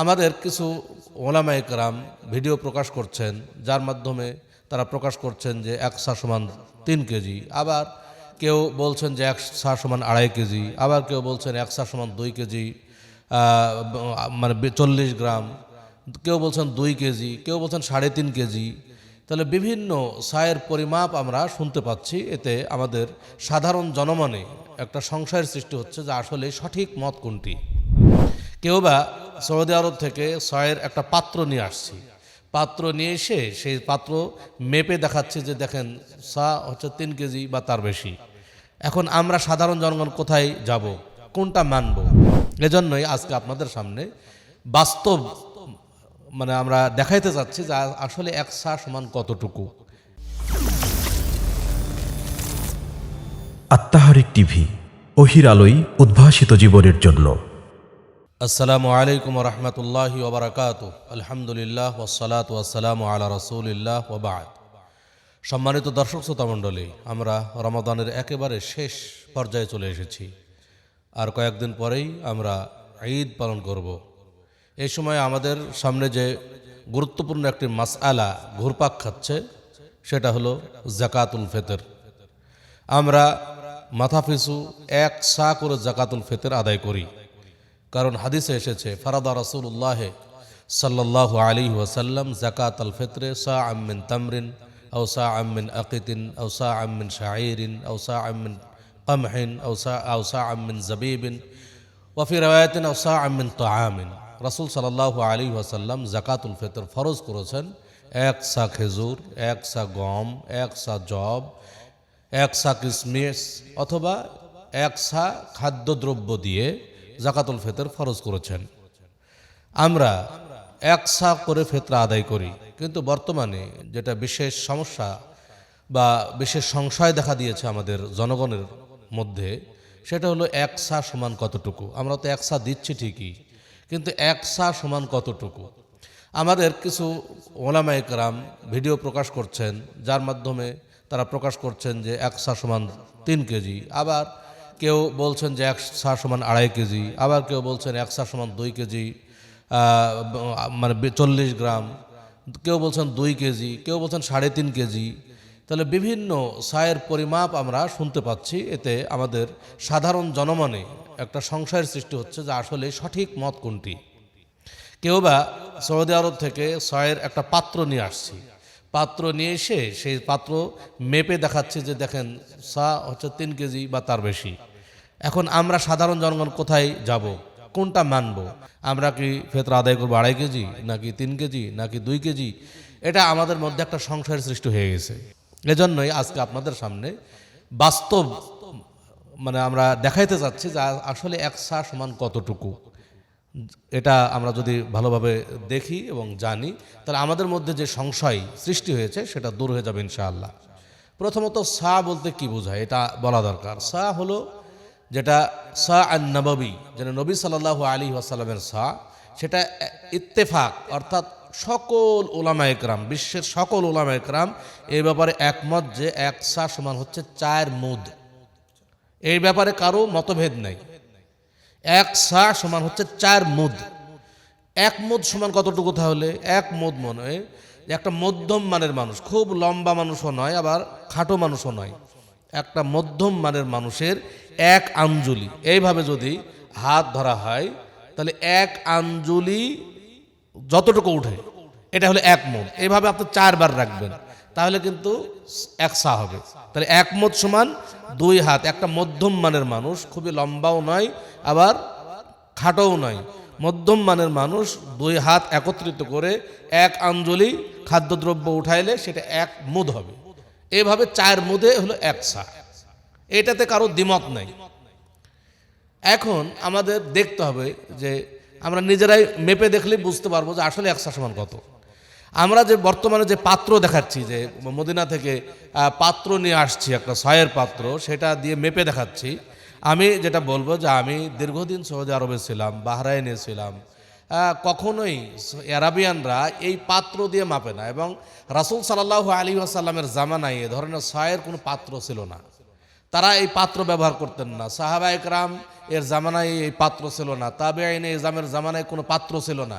আমাদের কিছু ওলামা একরাম ভিডিও প্রকাশ করছেন, যার মাধ্যমে তারা প্রকাশ করছেন যে এক সা সমান তিন কেজি, আবার কেউ বলছেন যে এক সা সমান আড়াই কেজি, আবার কেউ বলছেন এক সা সমান দুই কেজি মানে চল্লিশ গ্রাম, কেউ বলছেন দুই কেজি, কেউ বলছেন সাড়ে তিন কেজি। তাহলে বিভিন্ন সায়ের পরিমাপ আমরা শুনতে পাচ্ছি, এতে আমাদের সাধারণ জনমনে একটা সংশয়ের সৃষ্টি হচ্ছে যে আসলে সঠিক মত কোনটি। কেউ বা সৌদি আরব থেকে ছয়ের একটা পাত্র নিয়ে আসছি। পাত্র নিয়ে এসে সেই পাত্র মেপে দেখাচ্ছে যে দেখেন সা হচ্ছে তিন কেজি বা তার বেশি। এখন আমরা সাধারণ জনগণ কোথায় যাব? কোনটা মানব? এজন্যই আজকে আপনাদের সামনে বাস্তব মানে আমরা দেখাইতে চাচ্ছি যে আসলে এক সা সমান কতটুকু। আত্মাহারিক টিভি, অহির আলোই উদ্ভাসিত জীবনের জন্য। আসসালামু আলাইকুম রহমতুল্লাহ ওবরাকাত আলহামদুলিল্লাহ ওসালাত ওয়াসালাম আলা রসুলিল্লাহ ওবাদ সম্মানিত দর্শক শ্রোতা মণ্ডলী, আমরা রমাদানের একেবারে শেষ পর্যায়ে চলে এসেছি। আর কয়েকদিন পরেই আমরা ঈদ পালন করব। এই সময় আমাদের সামনে যে গুরুত্বপূর্ণ একটি মাসআলা ঘুরপাক খাচ্ছে, সেটা হলো জাকাতুল ফেতর। আমরা মাথাপিছু এক সা করে জাকাতুল ফেতর আদায় করি। কারণ হাদিসে এসেছে, ফারাদা রসুল্লাহ সাল্লাহ আলী ওয়াসাল্লাম জাকাত আল ফিত্রে সা আমিন তামরিন সা আমিন আকিতিন, আও সা আমিন শাইরিন আও সা আমিন কমহিন, আও সা আমিন জবিবিন ওয়াফি রওয়ায়তিন সা আমিন তাআমিন। রাসূল সাল্লাল্লাহু আলাইহি ওয়াসাল্লাম জাকাতুল ফিতর ফরজ করেছেন, এক সা খেজুর, এক সা গম, এক সা জব, এক সা কিসমিস, অথবা এক সা খাদ্যদ্রব্য দিয়ে জাকাতুল ফেতর ফরজ করেছেন। আমরা এক সা করে ফেতরা আদায় করি, কিন্তু বর্তমানে যেটা বিশেষ সমস্যা বা বিশেষ সংশয় দেখা দিয়েছে আমাদের জনগণের মধ্যে, সেটা হলো এক সা সমান কতটুকু? আমরা তো এক সা দিচ্ছি ঠিকই, কিন্তু এক সা সমান কতটুকু? আমাদের কিছু ওলামা একরাম ভিডিও প্রকাশ করছেন, যার মাধ্যমে তারা প্রকাশ করছেন যে এক সা সমান তিন কেজি। আবার কেউ বলছেন যে এক সা সমান আড়াই কেজি, আবার কেউ বলছেন এক সা সমান দুই কেজি মানে চল্লিশ গ্রাম, কেউ বলছেন দুই কেজি, কেউ বলছেন সাড়ে তিন কেজি। তাহলে বিভিন্ন সায়ের পরিমাপ আমরা শুনতে পাচ্ছি, এতে আমাদের সাধারণ জনমনে একটা সংশয়ের সৃষ্টি হচ্ছে যে আসলে সঠিক মত কোনটি। কেউ বা সৌদি আরব থেকে ছয়ের একটা পাত্র নিয়ে আসছি। পাত্র নিয়ে এসে সেই পাত্র মেপে দেখাচ্ছে যে দেখেন সা হচ্ছে তিন কেজি বা তার বেশি। এখন আমরা সাধারণ জনগণ কোথায় যাব? কোনটা মানব? আমরা কি ফেতরা আদায় করব আড়াই কেজি, নাকি তিন কেজি, নাকি দুই কেজি? এটা আমাদের মধ্যে একটা সংশয়ের সৃষ্টি হয়ে গেছে। এজন্যই আজকে আপনাদের সামনে বাস্তব মানে আমরা দেখাইতে চাচ্ছি যে আসলে এক সা সমান কতটুকু? এটা আমরা যদি ভালোভাবে দেখি এবং জানি, তাহলে আমাদের মধ্যে যে সংশয় সৃষ্টি হয়েছে, সেটা দূর হয়ে যাবে ইনশাআল্লাহ। প্রথমত সা বলতে কি বোঝায়? এটা বলা দরকার। সা হলো যেটা সা আন নবী যেটা নবী সাল্লাহ আলী আসাল্লামের সা, সেটা ইত্তেফাক, অর্থাৎ সকল ওলামা একরাম বিশ্বের সকল ওলামা একরাম এই ব্যাপারে একমত যে এক সা সমান হচ্ছে চায়ের মুদ। এই ব্যাপারে কারও মতভেদ নাই। এক সা সমান হচ্ছে চার মুদ। এক মুদ সমান কতটুকু তাহলে? এক মুদ মনে হয় একটা মধ্যম মানের মানুষ, খুব লম্বা মানুষও নয়, আবার খাটো মানুষও নয়। একটা মধ্যম মানের মানুষের এক আঞ্জলি। এইভাবে যদি হাত ধরা হয়, তাহলে এক আঞ্জলি যতটুকু উঠে, এটা হলো এক মন এইভাবে আপনি চারবার রাখবেন। তাহলে কিন্তু এক সা হবে। তাহলে এক মত সমান দুই হাত। একটা মধ্যম মানের মানুষ খুবই লম্বাও নয়, আবার খাটোও নয়। মধ্যম মানের মানুষ দুই হাত একত্রিত করে এক আঞ্জলি খাদ্যদ্রব্য উঠাইলে সেটা এক মুদ হবে। এভাবে চার মুদে হলো এক সা এটাতে কারও দ্বিমত নাই। এখন আমাদের দেখতে হবে যে আমরা নিজেরাই মেপে দেখলেই বুঝতে পারব যে আসলে একশো সমান কত। আমরা যে বর্তমানে যে পাত্র দেখাচ্ছি, যে মদিনা থেকে পাত্র নিয়ে আসছি, একটা ছয়ের পাত্র, সেটা দিয়ে মেপে দেখাচ্ছি। আমি যেটা বলব যে আমি দীর্ঘদিন সৌদি আরবে ছিলাম, বাহরাইনে ছিলাম কখনোই অ্যারাবিয়ানরা এই পাত্র দিয়ে মাপে না এবং রাসুল সাল্লাহ আলী আসাল্লামের জামানায় এ ধরনের ছয়ের কোনো পাত্র ছিল না। তারা এই পাত্র ব্যবহার করতেন না। সাহাবা একরাম এর জামানায় এই পাত্র ছিল না। তাবে আইনে ইজামের জামানায় কোনো পাত্র ছিল না।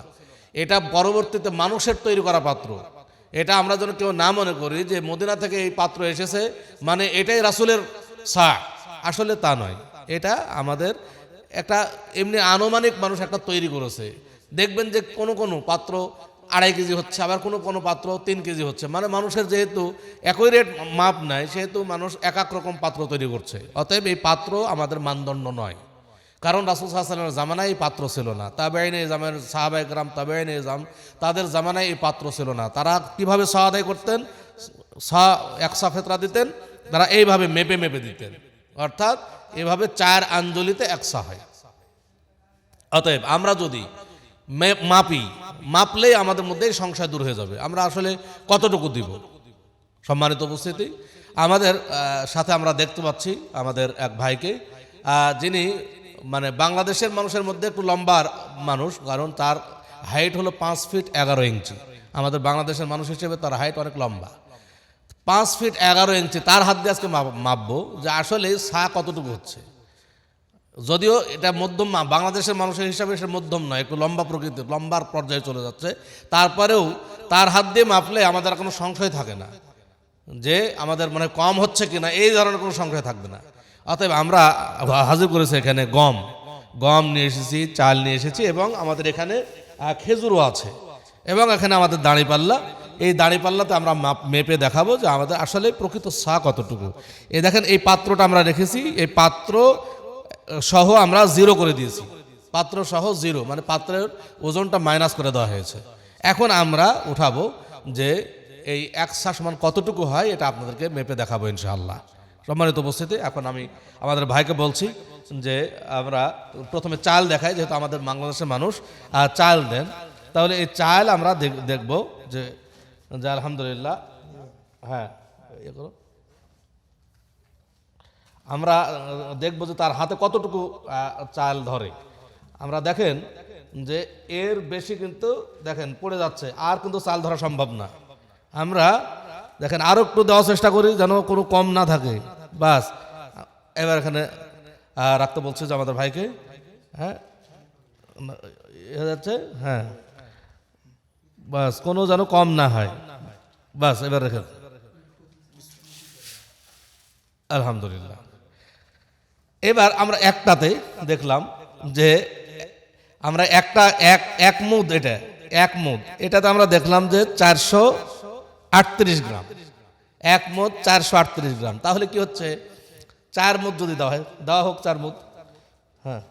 এটা পরবর্তীতে মানুষের তৈরি করা পাত্র। এটা আমরা যেন কেউ না মনে করি যে মদিনা থেকে এই পাত্র এসেছে মানে এটাই রাসুলের সা আসলে তা নয়। এটা আমাদের একটা এমনি আনুমানিক মানুষ একটা তৈরি করেছে। দেখবেন যে কোনো কোনো পাত্র আড়াই কেজি হচ্ছে, আবার কোনো কোনো পাত্র তিন কেজি হচ্ছে। মানে মানুষের যেহেতু একই রেট মাপ নাই, সেহেতু মানুষ এক এক রকম পাত্র তৈরি করছে। অতএব এই পাত্র আমাদের মানদণ্ড নয়। কারণ রাসুল সাহাশালের জামানায় এই পাত্র ছিল না। তাবেআইনে জামের সাহাবা একরাম তাবেআইনে জাম তাদের জামানায় এই পাত্র ছিল না। তারা কীভাবে সহাদায় করতেন? সা একশা ফেতরা দিতেন, তারা এইভাবে মেপে মেপে দিতেন। অর্থাৎ এভাবে চার আঞ্জলিতে একশা হয়। অতএব আমরা যদি মাপি, মাপলেই আমাদের মধ্যে সংশয় দূর হয়ে যাবে। আমরা আসলে কতটুকু দিব? সম্মানিত উপস্থিতি, আমাদের সাথে আমরা দেখতে পাচ্ছি আমাদের এক ভাইকে যিনি মানে বাংলাদেশের মানুষের মধ্যে একটু লম্বার মানুষ, কারণ তার হাইট হলো পাঁচ ফিট এগারো ইঞ্চি। আমাদের বাংলাদেশের মানুষ হিসেবে তার হাইট অনেক লম্বা। পাঁচ ফিট এগারো ইঞ্চি, তার হাত দিয়ে আজকে মাপবো যে আসলে সা কতটুকু হচ্ছে। যদিও এটা মধ্যম, বাংলাদেশের মানুষের হিসাবে সে মধ্যম নয়, একটু লম্বা প্রকৃতির, লম্বার পর্যায়ে চলে যাচ্ছে। তারপরেও তার হাত দিয়ে মাপলে আমাদের কোনো সংশয় থাকে না। যে আমাদের মানে কম হচ্ছে কিনা, এই ধরনের কোনো সংশয় থাকবে না। অতএব আমরা হাজির করেছি এখানে গম। গম নিয়ে এসেছি, চাল নিয়ে এসেছি এবং আমাদের এখানে খেজুরও আছে। এবং এখানে আমাদের দাঁড়িপাল্লা এই দাঁড়িপাল্লাতে আমরা মাপ দেখাবো যে আমাদের আসলে প্রকৃত সা কতটুকু। এই দেখেন, এই পাত্রটা আমরা রেখেছি। এই পাত্র সহ আমরা জিরো করে দিয়েছি। পাত্র সহ জিরো মানে পাত্রের ওজনটা মাইনাস করে দেওয়া হয়েছে। এখন আমরা উঠাবো যে এই একশা মান কতটুকু হয়, এটা আপনাদেরকে মেপে দেখাবো ইনশাআল্লাহ। সম্মানিত উপস্থিতি, এখন আমি আমাদের ভাইকে বলছি যে আমরা প্রথমে চাল দেখাই, যেহেতু আমাদের বাংলাদেশের মানুষ চাল দেন। তাহলে এই চাল আমরা দেখ- দেখব যে যে আলহামদুলিল্লাহ হ্যাঁ ইয়ে করো। আমরা দেখব যে তার হাতে কতটুকু চাল ধরে। আমরা দেখেন যে এর বেশি কিন্তু, দেখেন, পড়ে যাচ্ছে, আর কিন্তু চাল ধরা সম্ভব না। আমরা, দেখেন, আরও একটু দেওয়ার চেষ্টা করি যেন কোনো কম না থাকে। বাস, এবার এখানে রাখতে বলছে যে আমাদের ভাইকে হ্যাঁ? এ যাচ্ছে হ্যাঁ। বাস, কোনো যেন কম না হয়। বাস, এবার রেখে আলহামদুলিল্লাহ। এবার আমরা একটাতে দেখলাম যে আমরা একটা, এক এক মুদ এটা, এক মুদ। এটাতে আমরা দেখলাম যে চারশো আটত্রিশ গ্রাম। এক মুদ চারশো আটত্রিশ গ্রাম। তাহলে কি হচ্ছে? চার মুদ যদি দেওয়া হয়, দেওয়া হোক চার মুদ হ্যাঁ।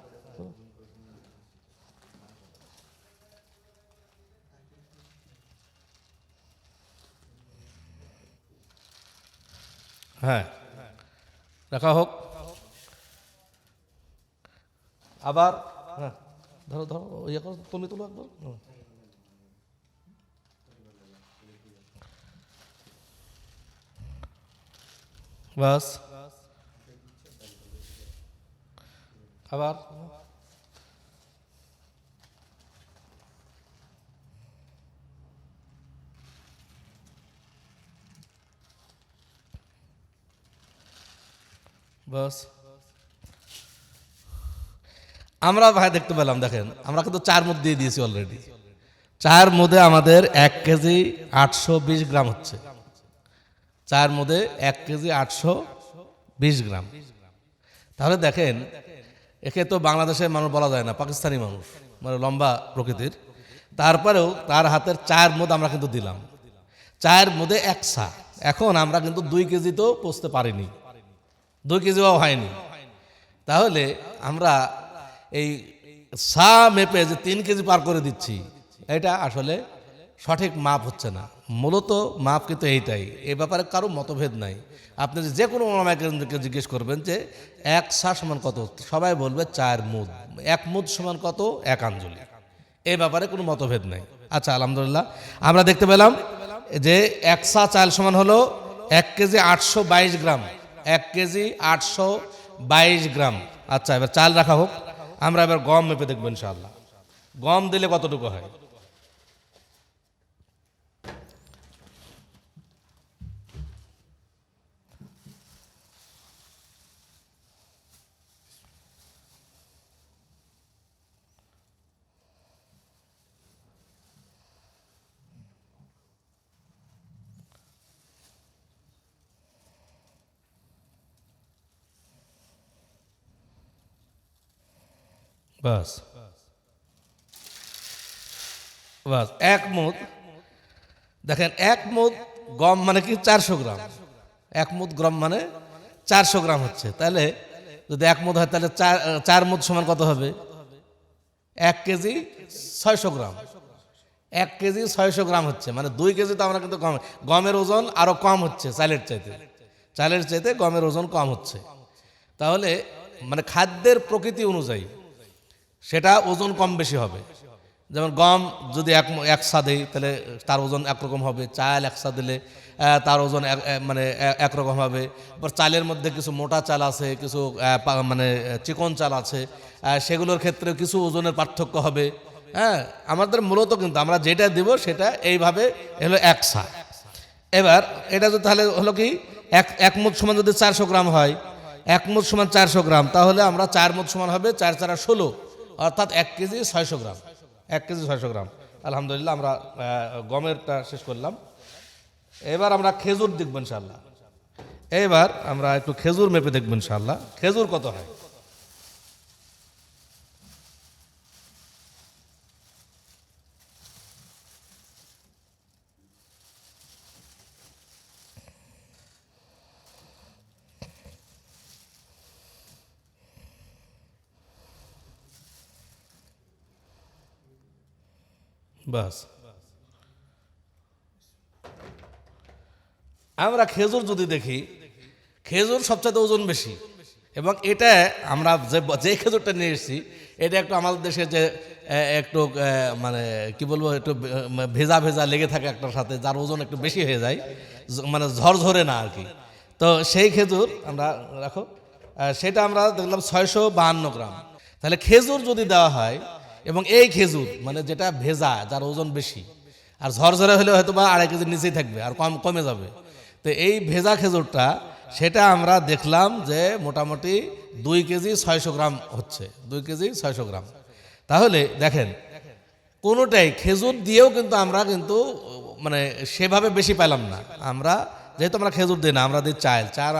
হ্যাঁ। রাখা হোক। আবার হ্যাঁ। ধরো ধরো ইয়ে তুমি তুলো একবার। বাস আবার বাস আমরা ভাই দেখতে পেলাম, দেখেন, আমরা কিন্তু চার মধ্যে দিয়ে দিয়েছি অলরেডি চার মধ্যে আমাদের এক কেজি আটশো বিশ গ্রাম হচ্ছে। চার মধ্যে এক কেজি আটশো বিশ গ্রাম। তাহলে দেখেন, একে তো বাংলাদেশের মানুষ বলা যায় না, পাকিস্তানি মানুষ মানে লম্বা প্রকৃতির। তারপরেও তার হাতের চার মধ্যে আমরা কিন্তু দিলাম। চায়ের মধ্যে একসা এখন আমরা কিন্তু দুই কেজি তো পৌঁছতে পারিনি। দুই কেজিও হয়নি। তাহলে আমরা এই সা মেপে যে তিন কেজি পার করে দিচ্ছি, এটা আসলে সঠিক মাপ হচ্ছে না। মূলত মাপ কিন্তু এইটাই। এ ব্যাপারে কারও মতভেদ নাই। আপনি যে কোনো ওলামাকে জিজ্ঞেস করবেন যে, এক সা সমান কত? সবাই বলবে চার মুদ। এক মুদ সমান কত? এক আঞ্জলি। এই ব্যাপারে কোনো মতভেদ নাই। আচ্ছা আলহামদুলিল্লাহ। আমরা দেখতে পেলাম যে এক সা চাল সমান হলো এক কেজি আটশো বাইশ গ্রাম। এক কেজি আটশো বাইশ গ্রাম। আচ্ছা এবার চাল রাখা হোক। আমরা এবার গম মেপে দেখব ইনশাআল্লাহ। গম দিলে কতটুকু হয়? বাস। বাস। এক মুদ দেখেন, এক মুদ গম মানে কি? চারশো গ্রাম। এক মুদ গ্রাম মানে চারশো গ্রাম হচ্ছে। তাহলে যদি এক মুদ হয়, তাহলে চার চার মুদ সমান কত হবে? এক কেজি ছয়শো গ্রাম। এক কেজি ছয়শো গ্রাম হচ্ছে। মানে দুই কেজি তো আমরা কিন্তু কম। গমের ওজন আরও কম হচ্ছে চালের চাইতে। চালের চাইতে গমের ওজন কম হচ্ছে। তাহলে মানে খাদ্যের প্রকৃতি অনুযায়ী সেটা ওজন কম বেশি হবে। যেমন গম যদি এক এক সা দেই তাহলে তার ওজন একরকম হবে। চাল এক সা দিলে তার ওজন মানে একরকম হবে। চালের মধ্যে কিছু মোটা চাল আছে, কিছু মানে চিকন চাল আছে সেগুলোর ক্ষেত্রে কিছু ওজনের পার্থক্য হবে। হ্যাঁ আমাদের মূলত কিন্তু আমরা যেটা দিব সেটা এইভাবে হলো এক সা এবার এটা যদি তাহলে হলো কি, এক এক মুঠ সমান যদি চারশো গ্রাম হয়, এক মুঠ সমান চারশো গ্রাম, তাহলে আমরা চার মুঠ সমান হবে, চার চারা ষোলো। অর্থাৎ এক কেজি ছয়শো গ্রাম। এক কেজি ছয়শো গ্রাম। আলহামদুলিল্লাহ, আমরা গমেরটা শেষ করলাম। এবার আমরা খেজুর দেখব ইনশাল্লাহ এবার আমরা একটু খেজুর মেপে দেখব ইনশাল্লাহ খেজুর কত হয়? বাস। আমরা খেজুর যদি দেখি, খেজুর সবচেয়ে ওজন বেশি। এবং এটা আমরা যে যে খেজুরটা নিয়ে এসেছি, এটা একটু আমাদের দেশে যে একটু মানে কি বলব, একটু ভেজা ভেজা লেগে থাকে একটার সাথে, যার ওজন একটু বেশি হয়ে যায় মানে ঝরঝরে না আর কি। তো সেই খেজুর আমরা রাখো। সেটা আমরা দেখলাম ছয়শো বাহান্ন গ্রাম। তাহলে খেজুর যদি দেওয়া হয় এবং এই খেজুর মানে যেটা ভেজা, যার ওজন বেশি, আর ঝরঝরে হলে হয়তো বা আড়াই কেজির নিচেই থাকবে, আর কম, কমে যাবে। তো এই ভেজা খেজুরটা, সেটা আমরা দেখলাম যে মোটামুটি দুই কেজি ছয়শো গ্রাম হচ্ছে, দুই কেজি ছয়শো গ্রাম। তাহলে দেখেন, কোনোটাই খেজুর দিয়েও কিন্তু আমরা কিন্তু মানে সেভাবে বেশি পেলাম না। আমরা, যেহেতু আমরা খেজুর দিই না, আমরা দিই চাল, চার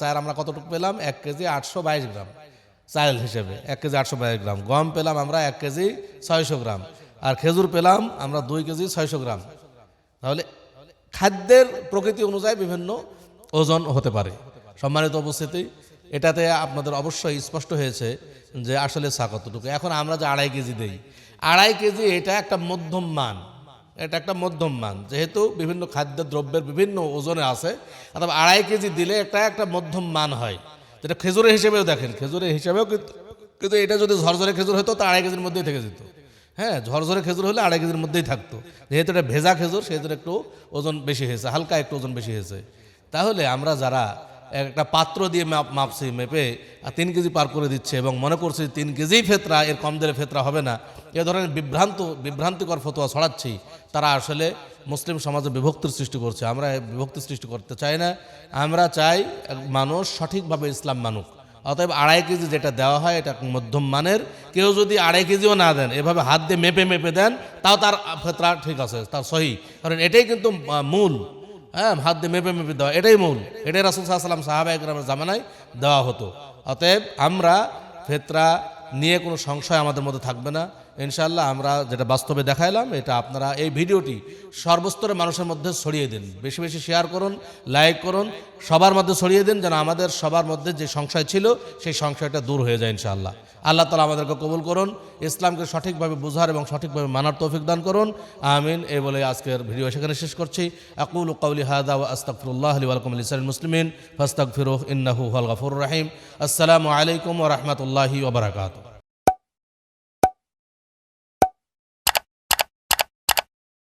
চার আমরা কতটুকু পেলাম? এক কেজি আটশো বাইশ গ্রাম। চাল হিসেবে, এক কেজি আটশো বাইশ গ্রাম। গম পেলাম আমরা এক কেজি ছয়শো গ্রাম। আর খেজুর পেলাম আমরা দুই কেজি ছয়শো গ্রাম। তাহলে খাদ্যের প্রকৃতি অনুযায়ী বিভিন্ন ওজন হতে পারে। সম্মানিত উপস্থিতি, এটাতে আপনাদের অবশ্যই স্পষ্ট হয়েছে যে আসলে কতটুকু। এখন আমরা যে আড়াই কেজি দেই, আড়াই কেজি এটা একটা মধ্যম মান। এটা একটা মধ্যম মান। যেহেতু বিভিন্ন খাদ্য দ্রব্যের বিভিন্ন ওজনে আছে, অথবা আড়াই কেজি দিলে এটা একটা মধ্যম মান হয়। যেটা খেজুরের হিসেবেও দেখেন, খেজুরের হিসেবেও কিন্তু এটা যদি ঝরঝরে খেজুর হতো তা আড়াই কেজির মধ্যেই থেকে যেত। হ্যাঁ ঝরঝরে খেজুর হলে আড়াই কেজির মধ্যেই থাকতো। যেহেতু এটা ভেজা খেজুর, সেহেতু একটু ওজন বেশি হয়েছে, হালকা একটু ওজন বেশি হয়েছে। তাহলে আমরা যারা একটা পাত্র দিয়ে মাপ মাপছি মেপে, আর তিন কেজি পার করে দিচ্ছে এবং মনে করছি তিন কেজিই ফেতরা, এর কম দিলে ফেতরা হবে না। এ ধরনের বিভ্রান্ত, বিভ্রান্তিকর ফতোয়া ছড়াচ্ছি। তারা আসলে মুসলিম সমাজে বিভক্তির সৃষ্টি করছে। আমরা এই বিভক্তি সৃষ্টি করতে চাই না। আমরা চাই মানুষ সঠিকভাবে ইসলাম মানুক। অতএব আড়াই কেজি যেটা দেওয়া হয়, এটা মধ্যম মানের। কেউ যদি আড়াই কেজিও না দেন, এভাবে হাত দিয়ে মেপে মেপে দেন, তাও তার ফেতরা ঠিক আছে, তার সহি। কারণ এটাই কিন্তু মূল। হ্যাঁ হাত দিয়ে মেপে মেপে দেওয়া, এটাই মূল। এটাই রাসুল সাল্লাম সাহাবা একরামের জামানায় দেওয়া হতো। অতএব আমরা ফেতরা নিয়ে কোনো সংশয় আমাদের মধ্যে থাকবে না। ইনশাল্লাহ আমরা যেটা বাস্তবে দেখাইলাম, এটা আপনারা এই ভিডিওটি সর্বস্তরের মানুষের মধ্যে ছড়িয়ে দিন। বেশি বেশি শেয়ার করুন লাইক করুন, সবার মধ্যে ছড়িয়ে দিন যেন আমাদের সবার মধ্যে যে সংশয় ছিল, সেই সংশয়টা দূর হয়ে যায় ইনশাআল্লাহ। আল্লাহ তালা আমাদেরকে কবুল করুন, ইসলামকে সঠিকভাবে বোঝার এবং সঠিকভাবে মানার তৌফিক দান করুন। আমিন, এই বলে আজকের ভিডিও সেখানে শেষ করছি। আকুল কৌলি হাদা আস্তাকফিরুল্লাহ আলী আলকুম আলিসাল মুসলিমিন ফাস্তাক ফিরোহ ইন্নাহু হল গফুর রাহিম। আসসালামু আলাইকুম ও রহমতুল্লাহি ওবরাকাতু